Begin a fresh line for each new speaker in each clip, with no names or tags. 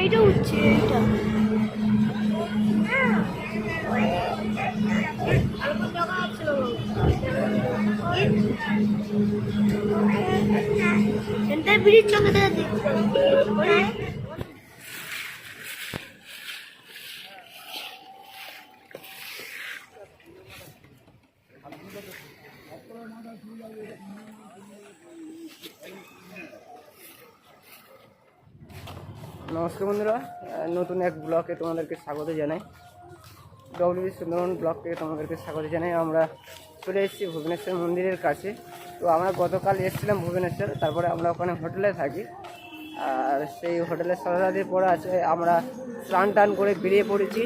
এইটা উঠছে centre bridge চোখে দেখা। দেখতে
নমস্কার বন্ধুরা নতুন এক ব্লকে তোমাদেরকে স্বাগত জানাই। ডব্লিউবি সুন্দরবন ব্লক থেকে তোমাদেরকে স্বাগত জানাই। আমরা চলে এসেছি ভুবনেশ্বর মন্দিরের কাছে। তো আমরা গতকাল এসেছিলাম ভুবনেশ্বর, তারপরে আমরা ওখানে হোটেলে থাকি। আর সেই হোটেলের সারাদিন পরে আছে, আমরা স্নান টান করে বেরিয়ে পড়েছি।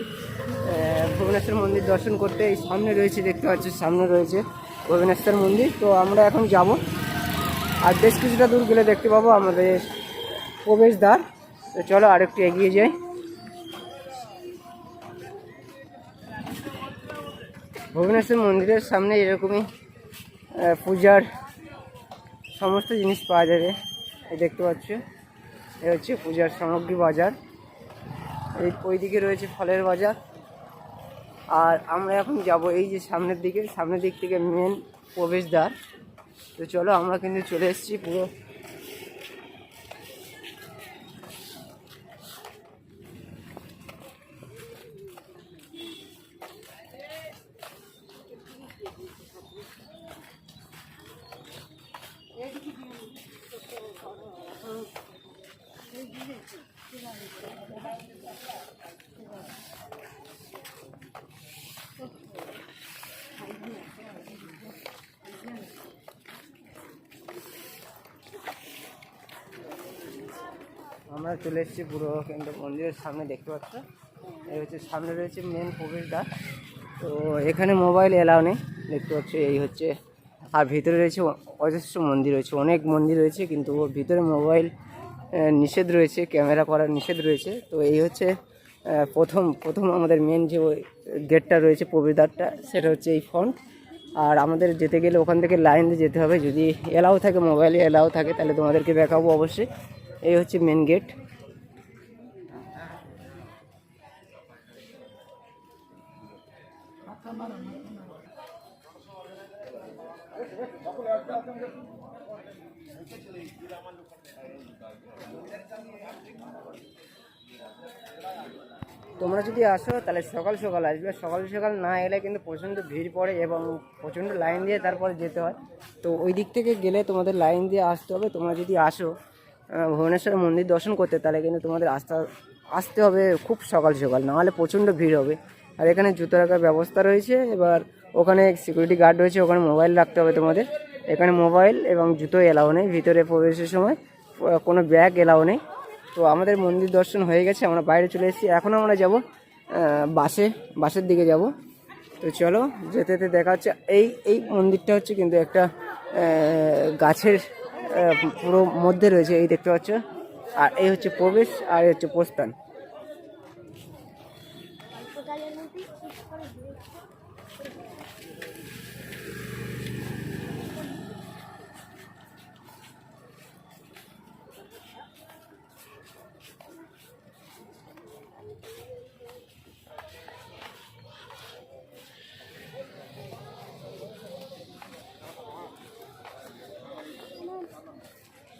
ভুবনেশ্বর মন্দির দর্শন করতে এই সামনে রয়েছে, দেখতে পাচ্ছি, সামনে রয়েছে ভুবনেশ্বর মন্দির। তো আমরা এখন যাব। আর বেশ কিছুটা দূর গেলে দেখতে পাবো আমাদের প্রবেশদ্বার। তো চলো আরেকটু এগিয়ে যাই। ভুবনেশ্বর মন্দিরের সামনে এরকমই পূজার সমস্ত জিনিস পাওয়া যাবে। এই দেখতে পাচ্ছ, এ হচ্ছে পূজার সামগ্রী বাজার। এই ওইদিকে রয়েছে ফলের বাজার। আর আমরা এখন যাব এই যে সামনের দিকে, সামনের দিক থেকে মেন প্রবেশদ্বার। তো চলো আমরা কিন্তু চলে এসেছি পুরো আমরা চলে এসেছি পুরো কিন্তু মন্দিরের সামনে, দেখতে পাচ্ছ? এই হচ্ছে, সামনে রয়েছে মেন প্রবেশদ্বার তো এখানে মোবাইল এলাও নেই, দেখতে পাচ্ছ, এই হচ্ছে। আর ভিতরে রয়েছে অজস্র মন্দির রয়েছে, অনেক মন্দির রয়েছে, কিন্তু ভিতরে মোবাইল নিষেধ রয়েছে, ক্যামেরা করার নিষেধ রয়েছে। তো এই হচ্ছে প্রথম প্রথম আমাদের মেন যে গেটটা রয়েছে, প্রবেশদ্বারটা, সেটা হচ্ছে এই ফ্রন্ট আর আমাদের যেতে গেলে ওখান থেকে লাইন দিয়ে যেতে হবে। যদি এলাও থাকে মোবাইলে এলাও থাকে, তাহলে তোমাদেরকে দেখাবো অবশ্যই। এই হচ্ছে মেন গেট তোমরা যদি আসো, তাহলে সকাল সকাল আসবে। সকাল সকাল না এলে কিন্তু প্রচণ্ড ভিড় পড়ে এবং প্রচণ্ড লাইন দিয়ে তারপরে যেতে হয়। তো ওই দিক থেকে গেলে তোমাদের লাইন দিয়ে আসতে হবে। তোমরা যদি আসো ভুবনেশ্বর মন্দির দর্শন করতে, তাহলে কিন্তু তোমাদের আসতে আসতে হবে খুব সকাল সকাল। নাহলে প্রচণ্ড ভিড় হবে। আর এখানে জুতো রাখার ব্যবস্থা রয়েছে। এবার ওখানে সিকিউরিটি গার্ড রয়েছে, ওখানে মোবাইল রাখতে হবে তোমাদের। এখানে মোবাইল এবং জুতো এলাও নেই। ভিতরে প্রবেশের সময় কোনো ব্যাগ এলাও নেই। তো আমাদের মন্দির দর্শন হয়ে গেছে, আমরা বাইরে চলে এসেছি। এখন আমরা যাব বাসে, বাসের দিকে যাব। তো চলো, যেতে যেতে দেখা হচ্ছে। এই এই মন্দিরটা হচ্ছে কিন্তু একটা গাছের পুরো মধ্যে রয়েছে, এই দেখতে পাচ্ছ। আর এই হচ্ছে প্রবেশ, আর এই হচ্ছে প্রস্থান।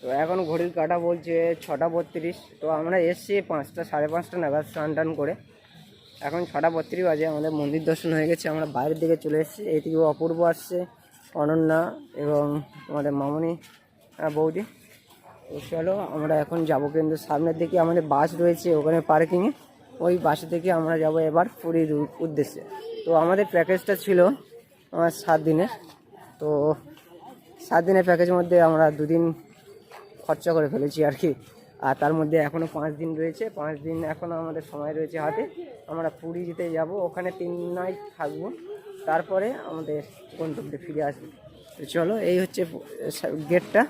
তো এখন ঘড়ির কাটা বলছে ছটা বত্রিশ। তো আমরা এসছি পাঁচটা সাড়ে পাঁচটা নাগাদ স্নান টান করে। এখন ছটা বত্রিশ বাজে আমাদের মন্দির দর্শন হয়ে গেছে। আমরা বাইরের দিকে চলে এসেছি। এইদিকে অপূর্ব আসছে অনন্যা এবং আমাদের মামনি আহ, বৌদি। তো চলো আমরা এখন যাব কিন্তু সামনের দিকে। আমাদের বাস রয়েছে ওখানে পার্কিংয়ে। ওই বাসে থেকে আমরা যাব এবার পুরীর উদ্দেশ্যে। তো আমাদের প্যাকেজটা ছিল আমার সাত দিনের। তো সাত দিনের প্যাকেজের মধ্যে আমরা দুদিন খরচা করে ফেলেছি আর কি। আর তার মধ্যে এখনও পাঁচ দিন রয়েছে। পাঁচ দিন এখনও আমাদের সময় রয়েছে হাতে। আমরা পুরী যেতে যাব, ওখানে তিন নাইট থাকব। তারপরে আমাদের গন্তব্যে ফিরে আসব। চলো, এই হচ্ছে গেটটা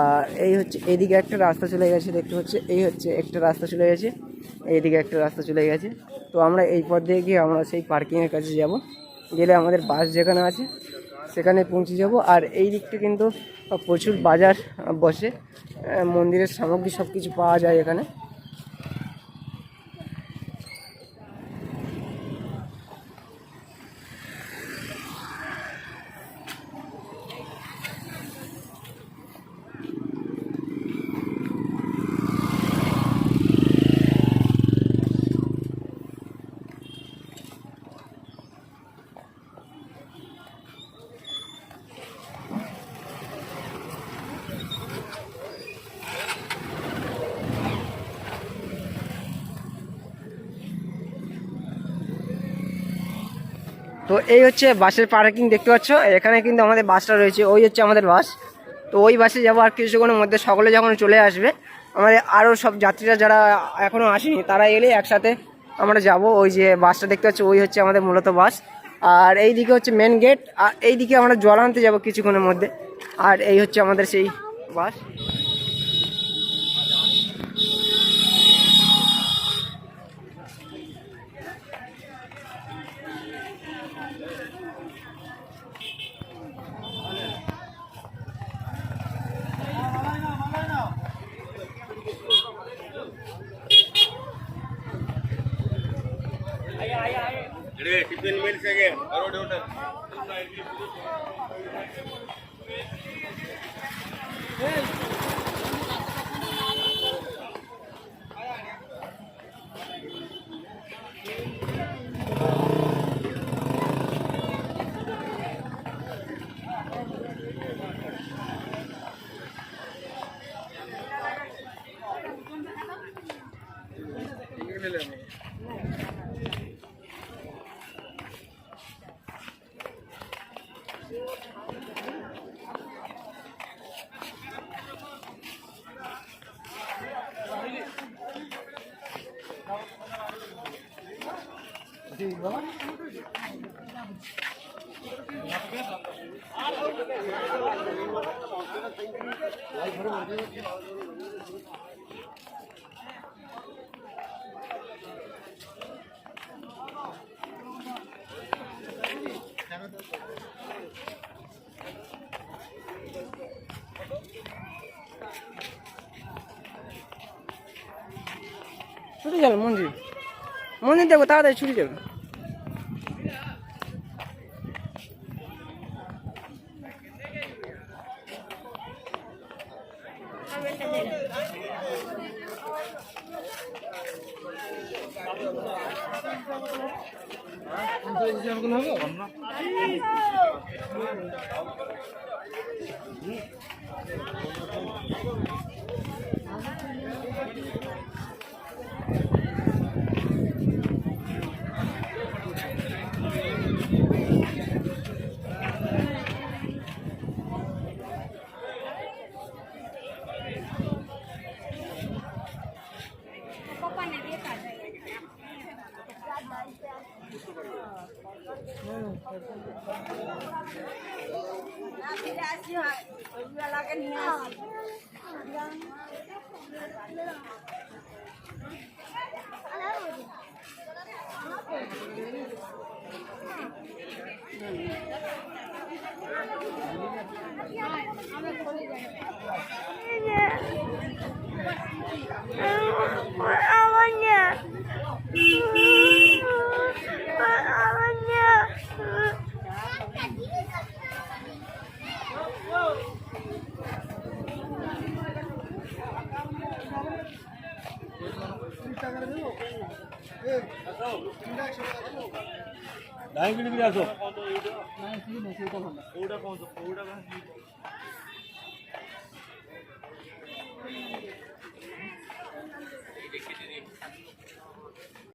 আর এই হচ্ছে এইদিকে একটা রাস্তা চলে গেছে, দেখতে হচ্ছে এই হচ্ছে একটা রাস্তা চলে গেছে। এইদিকে একটা রাস্তা চলে গেছে। তো আমরা এই পথ দিয়ে গিয়ে আমরা সেই পার্কিংয়ের কাছে যাব। গেলে আমাদের বাস যেখানে আছে সেখানে পৌঁছে যাব। আর এই দিকটা কিন্তু প্রচুর বাজার বসে। মন্দিরের সামগ্রী সব কিছু পাওয়া যায় এখানে। তো এই হচ্ছে বাসের পার্কিং দেখতে পাচ্ছ। এখানে কিন্তু আমাদের বাসটা রয়েছে, ওই হচ্ছে আমাদের বাস। তো ওই বাসে যাব আর কিছুক্ষণের মধ্যে সকলে যখন চলে আসবে, আমাদের আরও সব যাত্রীরা যারা এখনও আসেনি, তারা এলে একসাথে আমরা যাব। ওই যে বাসটা দেখতে পাচ্ছ, ওই হচ্ছে আমাদের মূলত বাস। আর এই দিকে হচ্ছে মেন গেট আর এই দিকে আমরা জল আনতে যাব কিছুক্ষণের মধ্যে। আর এই হচ্ছে আমাদের সেই বাস।
टिफिन मिल सके करोड़ होटल
ছুটে যাবে মন্দির মন্দির দেখব তাড়াতাড়ি ছুটে যাবে।
那回家洗完，我约了个你。谢谢。ডাইনিং আসো।